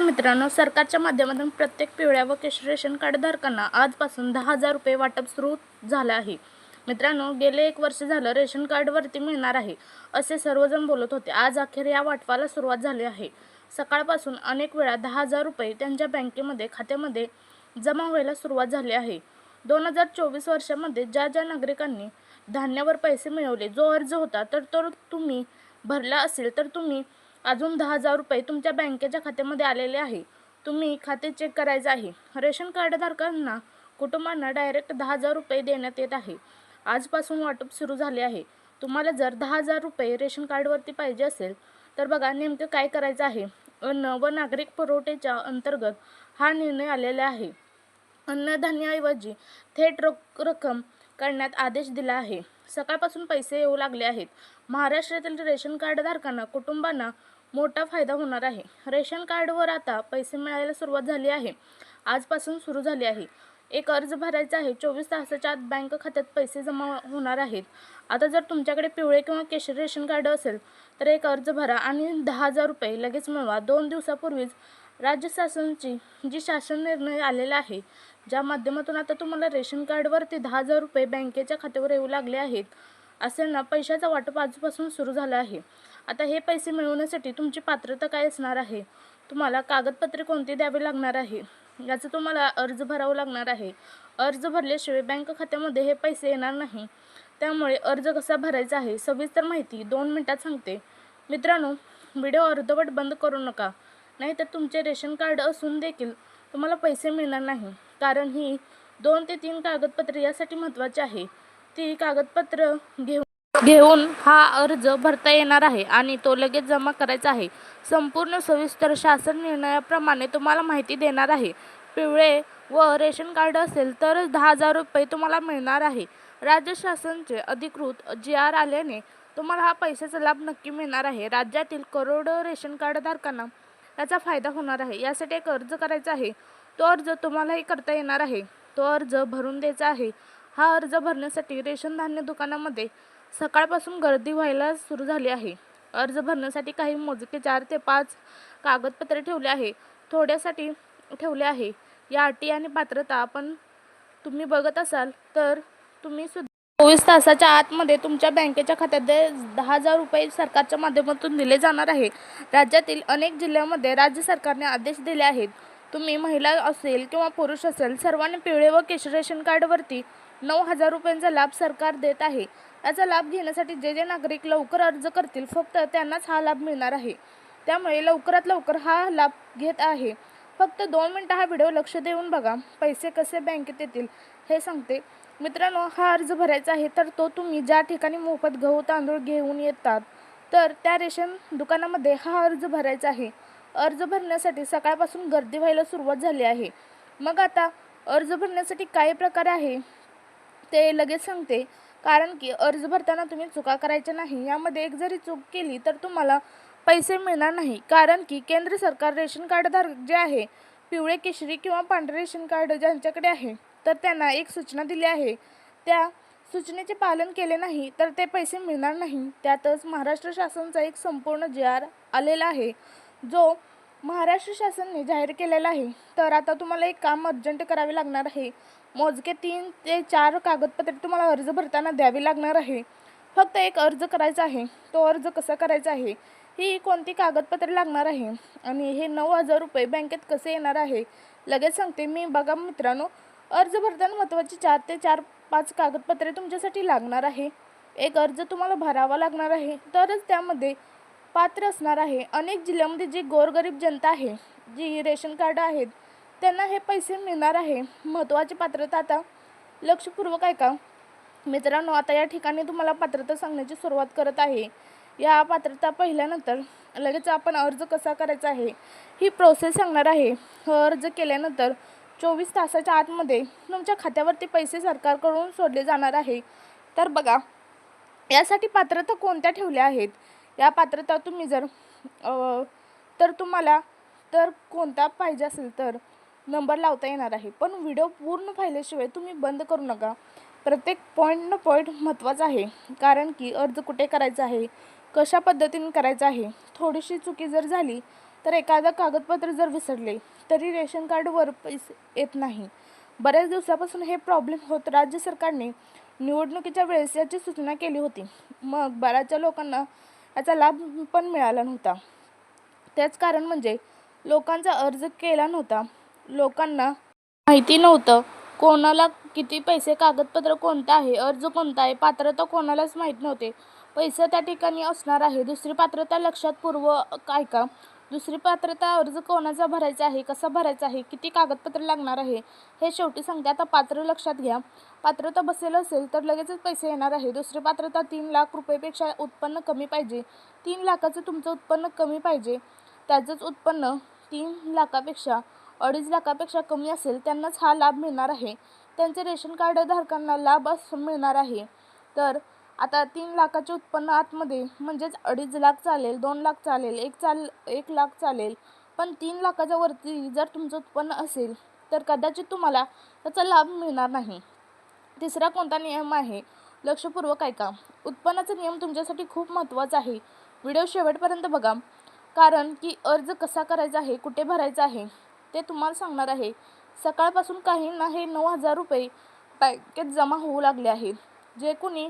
मित्रांनो सरकारच्या माध्यमातून प्रत्येक पिवळ्या व केशरी रेशन कार्ड धारकांना आजपासून दहा हजार रुपये वाटप सुरू झालं आहे. मित्रांनो गेले एक वर्ष झालं रेशन कार्डवरती मिळणार आहे असे सर्वजण बोलत होते. आज अखेर या वाटपाला सुरुवात झाली आहे. सकाळपासून अनेक वेळा दहा हजार रुपये त्यांच्या बँकेमध्ये खात्यामध्ये जमा व्हायला सुरुवात झाली आहे. दोन हजार चोवीस वर्षामध्ये ज्या ज्या नागरिकांनी धान्यावर पैसे मिळवले जो अर्ज होता तर तो तुम्ही भरला असेल तर तुम्ही अजून दहा हजार रुपये तुमच्या बँकेच्या खात्यामध्ये आलेले आहे. तुम्ही खाते चेक करायचं आहे. रेशन कार्डधारकांना कुटुंबांना डायरेक्ट दहा हजार रुपये देण्यात येत आहे. आजपासून वाटप सुरू झाले आहे. तुम्हाला जर दहा हजार रुपये रेशन कार्डवरती पाहिजे असेल तर बघा नेमकं काय करायचं आहे. अन्न व नागरिक पुरवठ्याच्या अंतर्गत हा निर्णय आलेला आहे. अन्नधान्याऐवजी थेट रोख रक्कम करण्यात आदेश दिला आहे. सकाळपासून पैसे येऊ लागले आहेत. महाराष्ट्रातील रेशन कार्डधारकांना कुटुंबांना मोठा फायदा होणार आहे. रेशन कार्डवर आता पैसे मिळायला सुरुवात झाली आहे. आजपासून सुरू झाली आहे. एक अर्ज भरायचा आहे. चोवीस तासाच्या आत बँक खात्यात पैसे जमा होणार आहेत. आता जर तुमच्याकडे पिवळे किंवा केशरी रेशन कार्ड असेल तर एक अर्ज भरा आणि दहा हजार रुपये लगेच मिळवा. दोन दिवसापूर्वीच राज्य शासनाची जी शासन निर्णय आलेला आहे ज्या माध्यमातून आता तुम्हाला रेशन कार्डवरती दहा हजार रुपये बँकेच्या खात्यावर येऊ लागले आहेत असेल ना पैशाचा वाटप आजपासून सुरू झाला आहे. आता हे पैसे मिळवण्यासाठी तुमची पात्रता काय असणार आहे? तुम्हाला कागदपत्रे कोणती द्यावी लागणार आहे? याचं तुम्हाला अर्ज भरावा लागणार आहे. अर्ज भरल्याशिवाय बँक खात्यामध्ये हे पैसे येणार नाही. त्यामुळे अर्ज कसा भरायचा आहे? सविस्तर माहिती दोन मिनटात सांगते. मित्रांनो व्हिडिओ अर्धवट बंद करू नका. नाहीतर तुमचे रेशन कार्ड असून देखील तुम्हाला पैसे मिळणार नाही. कारण ही दोन ते तीन कागदपत्रे यासाठी महत्त्वाची आहे. ती कागदपत्र घेऊन घेऊन हा अर्ज भरता येणार आहे आणि तो लगेच जमा करायचा आहे. संपूर्ण सविस्तर शासन निर्णयाप्रमाणे तुम्हाला माहिती देणार आहे. पिवळे व रेशन कार्ड असेल तरच दहा हजार रुपये तुम्हाला मिळणार आहे. राज्य शासनचे अधिकृत जी आर आल्याने तुम्हाला हा पैशाचा लाभ नक्की मिळणार आहे. राज्यातील करोडो रेशन कार्डधारकांना याचा फायदा होणार आहे. यासाठी एक अर्ज करायचा आहे. तो अर्ज तुम्हालाही करता येणार आहे. तो अर्ज भरून द्यायचा आहे. हा अर्ज भरण्यासाठी रेशन धान्य दुकानामध्ये सकाळपासून गर्दी व्हायला सुरू झाली आहे. अर्ज भरण्यासाठी काही मोजके चार ते पाच कागदपत्रे ठेवले आहे. थोड्यासाठी ठेवले आहे. या अटी आणि पात्रता आपण तुम्ही बघत असाल तर तुम्ही सुद्धा चोवीस तासाच्या आतमध्ये तुमच्या बँकेच्या खात्यात दहा हजार रुपये सरकारच्या माध्यमातून दिले जाणार आहे. राज्यातील अनेक जिल्ह्यामध्ये राज्य सरकारने आदेश दिले आहेत. तुम्ही महिला असेल किंवा पुरुष असेल सर्वांनी पिवळे व केश रेशन कार्डवरती नऊ हजार रुपयांचा लाभ सरकार देत आहे. याचा लाभ घेण्यासाठी जे जे नागरिक लवकर अर्ज करतील फक्त त्यांनाच हा लाभ मिळणार आहे. त्यामुळे लवकरात लवकर हा लाभ घेत आहे. फक्त दोन मिनटं हा व्हिडिओ लक्ष देऊन बघा. पैसे कसे बँकेत येतील हे सांगते. मित्रांनो हा अर्ज भरायचा आहे तर तो तुम्ही ज्या ठिकाणी मोफत गहू तांदूळ घेऊन येतात तर त्या रेशन दुकानामध्ये हा अर्ज भरायचा आहे. अर्ज भरण्यासाठी सकाळपासून गर्दी व्हायला सुरुवात झाली आहे. मग आता अर्ज भरण्यासाठी काय प्रकार आहे ते लगेच सांगते. कारण की अर्ज भरताना तुम्ही चुका करायच्या नाही. यामध्ये एक जरी चूक केली तर तुम्हाला पैसे मिळणार नाही. कारण की केंद्र सरकार रेशन कार्डधारक जे आहे पिवळे केशरी किंवा पांढरे रेशन कार्ड ज्यांच्याकडे आहे तर त्यांना एक सूचना दिली आहे. त्या सूचनेचे पालन केले नाही तर ते पैसे मिळणार नाही. त्यातच महाराष्ट्र शासनाचा एक संपूर्ण जे आर आलेला आहे जो महाराष्ट्र शासनाने जाहीर केलेला आहे. तर आता तुम्हाला एक काम अर्जंट करावे लागणार आहे. मोजके तीन ते चार कागदपत्रे तुम्हाला अर्ज भरताना द्यावी लागणार आहे. फक्त एक अर्ज करायचा आहे. तो अर्ज कसा करायचा आहे? ही कोणती कागदपत्रे लागणार आहे? आणि हे नऊ हजार रुपये बँकेत कसे येणार आहे? लगेच सांगते मी. बघा मित्रांनो अर्ज भरताना महत्त्वाची चार ते चार पाच कागदपत्रे तुमच्यासाठी लागणार आहे. एक अर्ज तुम्हाला भरावा लागणार आहे. तरच त्यामध्ये पात्र असणार आहे. अनेक जिल्ह्यामध्ये जी गोरगरीब जनता आहे जी रेशन कार्ड आहेत त्यांना हे पैसे मिळणार आहे. महत्त्वाची पात्रता आता लक्षपूर्वक आहे का मित्रांनो आता या ठिकाणी तुम्हाला पात्रता सांगण्याची सुरुवात करत आहे. या पात्रता पाहिल्यानंतर लगेच आपण अर्ज कसा करायचा आहे? ही प्रोसेस सांगणार आहे. अर्ज केल्यानंतर चोवीस तासाच्या आतमध्ये तुमच्या खात्यावरती पैसे सरकारकडून सोडले जाणार आहे. तर बघा यासाठी पात्रता कोणत्या ठेवल्या आहेत? या पात्रता तुम्ही जर तर तुम्हाला तर कोणता पाहिजे असेल तर नंबर लावता येणार आहे. पण व्हिडिओ पूर्ण पाहिल्याशिवाय तुम्ही बंद करू नका. प्रत्येक पॉईंट न पॉईंट महत्त्वाचा आहे. कारण की अर्ज कुठे करायचा आहे? कशा पद्धतीने करायचा आहे? थोडीशी चुकी जर झाली तर एखादं कागदपत्र जर विसरले तरी रेशन कार्डवर पैसे येत नाही. बऱ्याच दिवसापासून हे प्रॉब्लेम होत राज्य सरकारने निवडणुकीच्या वेळेस याची सूचना केली होती. मग बऱ्याचशा लोकांना याचा लाभ पण मिळाला नव्हता. त्याच कारण म्हणजे लोकांचा अर्ज केला नव्हता. लोकांना माहिती नव्हतं. कोणाला किती पैसे कागदपत्र कोणतं आहे अर्ज कोणता आहे पात्रता कोणालाच माहीत नव्हते. पैसे त्या ठिकाणी असणार आहे. दुसरी पात्रता लक्षात पूर्व काय का दुसरी पात्रता अर्ज कोणाचा भरायचा आहे कसा भरायचा आहे किती कागदपत्र लागणार आहे हे शेवटी सांगते. आता पात्र लक्षात घ्या. पात्रता बसेल असेल तर लगेचच पैसे येणार आहे. दुसरी पात्रता तीन लाख रुपयेपेक्षा उत्पन्न कमी पाहिजे. तीन लाखाचं तुमचं उत्पन्न कमी पाहिजे. त्याचंच उत्पन्न तीन लाखापेक्षा अडीच लाखापेक्षा कमी असेल त्यांनाच हा लाभ मिळणार आहे. त्यांचे रेशन कार्ड धारकांना लाभ असं मिळणार आहे. तर आता तीन लाखाचे उत्पन्न आतमध्ये म्हणजेच अडीच लाख चालेल दोन लाख चालेल एक चाल एक लाख चालेल पण तीन लाखाच्या वरती जर तुमचं उत्पन्न असेल तर कदाचित तुम्हाला त्याचा लाभ मिळणार नाही. तिसरा कोणता नियम आहे? लक्षपूर्वक ऐका. उत्पन्नाचा नियम तुमच्यासाठी खूप महत्त्वाचा आहे. व्हिडिओ शेवटपर्यंत बघा. कारण की अर्ज कसा करायचा आहे कुठे भरायचा आहे ते तुम्हाला सांगणार आहे. सकाळपासून काहींना हे नऊ हजार रुपये बँकेत जमा होऊ लागले आहेत. जे कोणी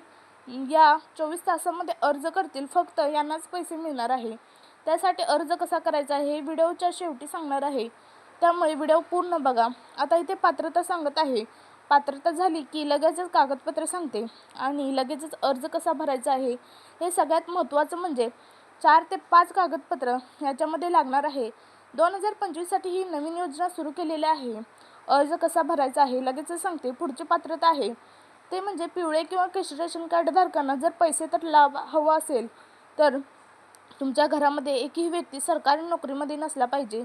या चोवीस तासामध्ये अर्ज करतील फक्त यांनाच पैसे मिळणार आहे. त्यासाठी अर्ज कसा करायचा आहे हे व्हिडिओच्या शेवटी सांगणार आहे. त्यामुळे व्हिडिओ पूर्ण बघा. आता इथे पात्रता सांगत आहे. पात्रता झाली की लगेचच कागदपत्र सांगते. आणि लगेचच अर्ज कसा भरायचा आहे हे सगळ्यात महत्त्वाचं म्हणजे चार ते पाच कागदपत्र याच्यामध्ये लागणार आहे. दोन हजार पंचवीससाठी ही नवीन योजना सुरू केलेली आहे. अर्ज कसा भरायचा आहे? लगेचच सांगते. पुढची पात्रता आहे. ते म्हणजे पिवळे किंवा केशरी रेशन कार्ड धारकांना जर पैसे तर लाभ हवा असेल तर तुमच्या घरामध्ये एकही व्यक्ती सरकारी नोकरीमध्ये नसला पाहिजे.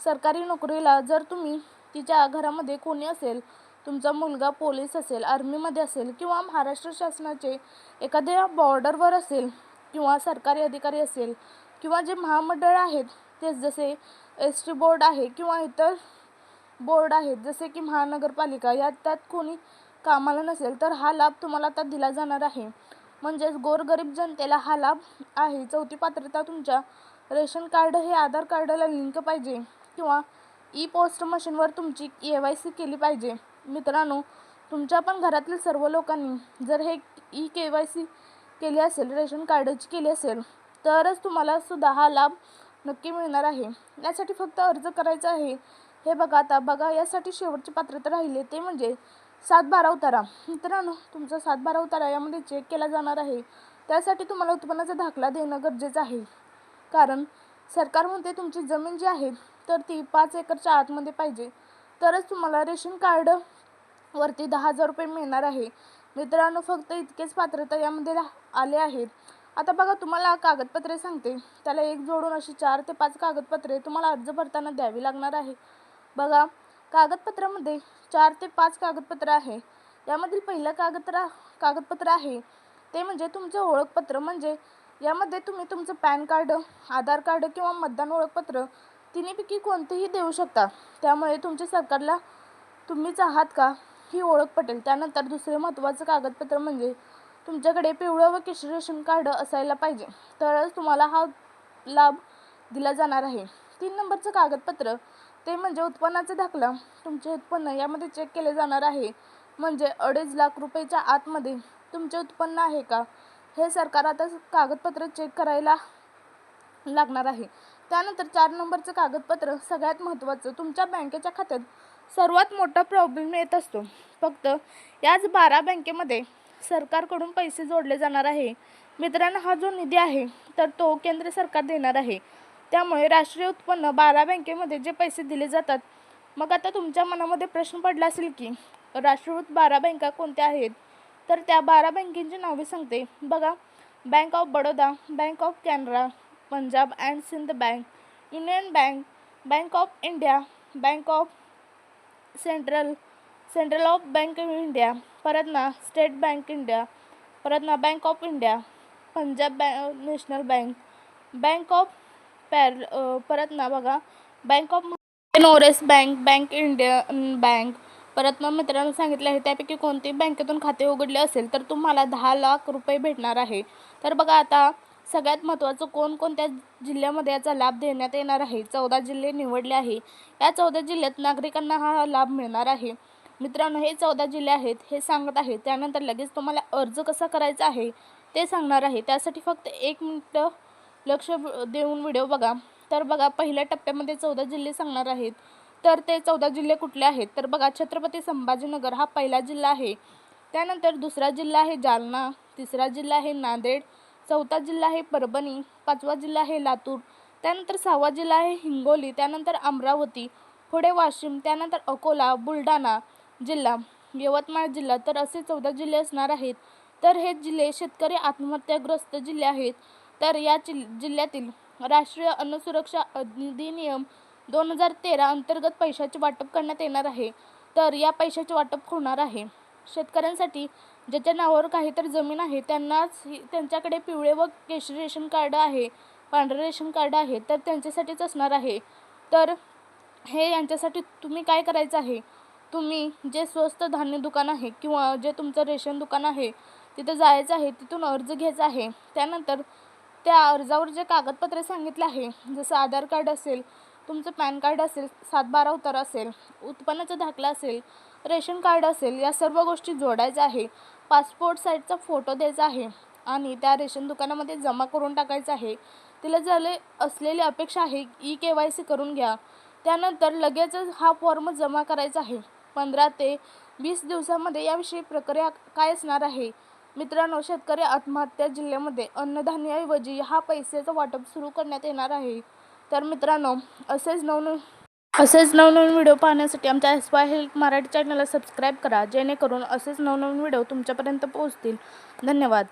सरकारी नोकरीला जर तुम्ही तिच्या घरामध्ये कोणी असेल तुमचा मुलगा पोलीस असेल आर्मीमध्ये असेल किंवा महाराष्ट्र शासनाचे एखाद्या बॉर्डरवर असेल किंवा सरकारी अधिकारी असेल किंवा जे महामंडळ आहेत तेच जसे एस टी बोर्ड आहे किंवा इतर बोर्ड आहेत जसे की महानगरपालिका यात त्यात कोणी कामाला नसेल तर हा लाभ तुम्हाला आता दिला जाणार आहे. म्हणजेच गोरगरीब जनतेला हा लाभ आहे. चौथी पात्रता तुमच्या रेशन कार्ड हे आधार कार्डला लिंक पाहिजे किंवा ई पोस्ट मशीनवर तुमची के वाय सी केली पाहिजे. मित्रांनो तुमच्या पण घरातील सर्व लोकांनी जर हे ई के वाय सी केली असेल रेशन कार्डची केली असेल तरच तुम्हाला सुद्धा हा लाभ नक्की मिळणार आहे. यासाठी फक्त अर्ज करायचा आहे. हे बघा आता बघा यासाठी शेवटची पात्रता राहिली ते म्हणजे सात बारा उतारा. मित्रांनो तुमचा सात बारा उतारा यामध्ये चेक केला जाणार आहे. त्यासाठी तुम्हाला उत्पन्नाचा दाखला देणं गरजेचं आहे. कारण सरकार म्हणते तुमची जमीन जी आहे तर ती पाच एकरच्या आतमध्ये पाहिजे. तरच तुम्हाला रेशन कार्ड वरती दहा हजार रुपये मिळणार आहे. मित्रांनो फक्त इतकेच पात्रता यामध्ये आले आहेत. आता बघा तुम्हाला कागदपत्रे सांगते. त्याला एक जोडून अशी चार ते पाच कागदपत्रे तुम्हाला अर्ज भरताना द्यावी लागणार आहे. बघा कागदपत्रामध्ये चार ते पाच कागदपत्र आहे. यामधील पहिलं कागदपत्र कागदपत्र आहे. ते म्हणजे तुमचं ओळखपत्र. म्हणजे यामध्ये तुम्ही तुमचं पॅन कार्ड आधार कार्ड किंवा मतदान ओळखपत्र तिन्हीपैकी कोणतेही देऊ शकता. त्यामुळे तुमच्या सरकारला तुम्हीच आहात का? ही ओळख पटेल. त्यानंतर दुसरे महत्त्वाचं कागदपत्र म्हणजे तुमच्याकडे पिवळं व केशरी रेशन कार्ड असायला पाहिजे. तरच तुम्हाला हा लाभ दिला जाणार आहे. तीन नंबरचं कागदपत्र ते म्हणजे उत्पन्नाचा दाखला. तुमचे उत्पन्न यामध्ये चेक केले जाणार आहे. म्हणजे अडीच लाख रुपयेच्या आतमध्ये तुमचे उत्पन्न आहे का? हे सरकार आता कागदपत्र चेक करायला लागणार आहे. त्यानंतर चार नंबरचं कागदपत्र सगळ्यात महत्त्वाचं तुमच्या बँकेच्या खात्यात सर्वात मोठा प्रॉब्लेम येत असतो. फक्त याच बारा बँकेमध्ये सरकारकडून पैसे जोडले जाणार आहे. मित्रांनो हा जो निधी आहे तर तो केंद्र सरकार देणार आहे. त्यामुळे राष्ट्रीय उत्पन्न बारा बँकेमध्ये जे पैसे दिले जातात मग आता तुमच्या मनामध्ये प्रश्न पडला असेल की राष्ट्रीयकृत बारा बँका कोणत्या आहेत? तर त्या बारा बँकेची नावे सांगते. बघा bank of Baroda bank of Canara Punjab and Sind bank union bank bank of India bank of central central of bank of India परत ना स्टेट बँक इंडिया परत ना बँक ऑफ इंडिया पंजाब बँ नॅशनल बँक बँक ऑफ पॅर परत ना बघा bank of नोरेस बँक बँक इंडिया बँक परत ना मित्रांनो सांगितलं आहे त्यापैकी कोणती बँकेतून खाते उघडले असेल तर तुम्हाला दहा लाख रुपये भेटणार आहे. तर बघा आता सगळ्यात महत्त्वाचं कोणकोणत्या जिल्ह्यामध्ये याचा लाभ देण्यात येणार आहे चौदा जिल्हे निवडले आहे. या चौदा जिल्ह्यात नागरिकांना हा लाभ मिळणार आहे. मित्रांनो हे चौदा जिल्हे आहेत हे सांगत आहे त्यानंतर लगेच तुम्हाला अर्ज कसा करायचा आहे ते सांगणार आहे. त्यासाठी फक्त एक मिनटं लक्ष देऊन व्हिडिओ बघा. तर बघा पहिल्या टप्प्यामध्ये चौदा जिल्हे सांगणार आहेत. तर ते चौदा जिल्हे कुठले आहेत? तर बघा छत्रपती संभाजीनगर हा पहिला जिल्हा आहे. त्यानंतर दुसरा जिल्हा आहे जालना तिसरा जिल्हा आहे नांदेड चौथा जिल्हा आहे परभणी पाचवा जिल्हा आहे लातूर त्यानंतर सहावा जिल्हा आहे हिंगोली त्यानंतर अमरावती पुढे वाशिम त्यानंतर अकोला बुलढाणा जिल्हा. यवतमाळ जिल्हा. तर असे चौदा जिल्हे असणार आहेत. तर हे जिल्हे शेतकरी आत्महत्याग्रस्त जिल्हे आहेत. तर या जिल जिल्ह्यातील राष्ट्रीय अन्न सुरक्षा अधिनियम दोन हजार तेरा अंतर्गत पैशाचे वाटप करण्यात येणार आहे. तर या पैशाचे वाटप होणार आहे. शेतकऱ्यांसाठी ज्याच्या नावावर काहीतरी जमीन आहे त्यांनाच त्यांच्याकडे पिवळे व केशरी रेशन कार्ड आहे पांढरे रेशन कार्ड आहे तर त्यांच्यासाठीच असणार आहे. तर हे यांच्यासाठी तुम्ही काय करायचं आहे? तुम्ही जे स्वस्त धान्य दुकान आहे किंवा जे तुमचं रेशन दुकान आहे तिथं जायचं आहे तिथून अर्ज घ्यायचा आहे. त्यानंतर त्या अर्जावर जे कागदपत्रे सांगितले आहे जसं आधार कार्ड असेल तुमचं पॅन कार्ड असेल सात बारा उतारा असेल उत्पन्नाचा दाखला असेल रेशन कार्ड असेल या सर्व गोष्टी जोडायच्या आहे. पासपोर्ट साईजचा फोटो द्यायचा आहे आणि त्या रेशन दुकानामध्ये जमा करून टाकायचं आहे. तिला झाले असलेली अपेक्षा आहे ई के वाय सी करून घ्या. त्यानंतर लगेचच हा फॉर्म जमा करायचा आहे. पंधरा ते वीस दिवसामध्ये याविषयी प्रक्रिया काय असणार आहे? मित्रांनो शेतकरी आत्महत्या जिल्ह्यामध्ये अन्नधान्याऐवजी हा पैसेचं वाटप सुरू करण्यात येणार आहे. तर मित्रांनो असेच नवनवीन असेच नवनवीन व्हिडिओ पाहण्यासाठी आमच्या एस वाय हेल्प मराठी चॅनलला सबस्क्राईब करा जेणेकरून असेच नवनवीन व्हिडिओ तुमच्यापर्यंत पोहोचतील. धन्यवाद.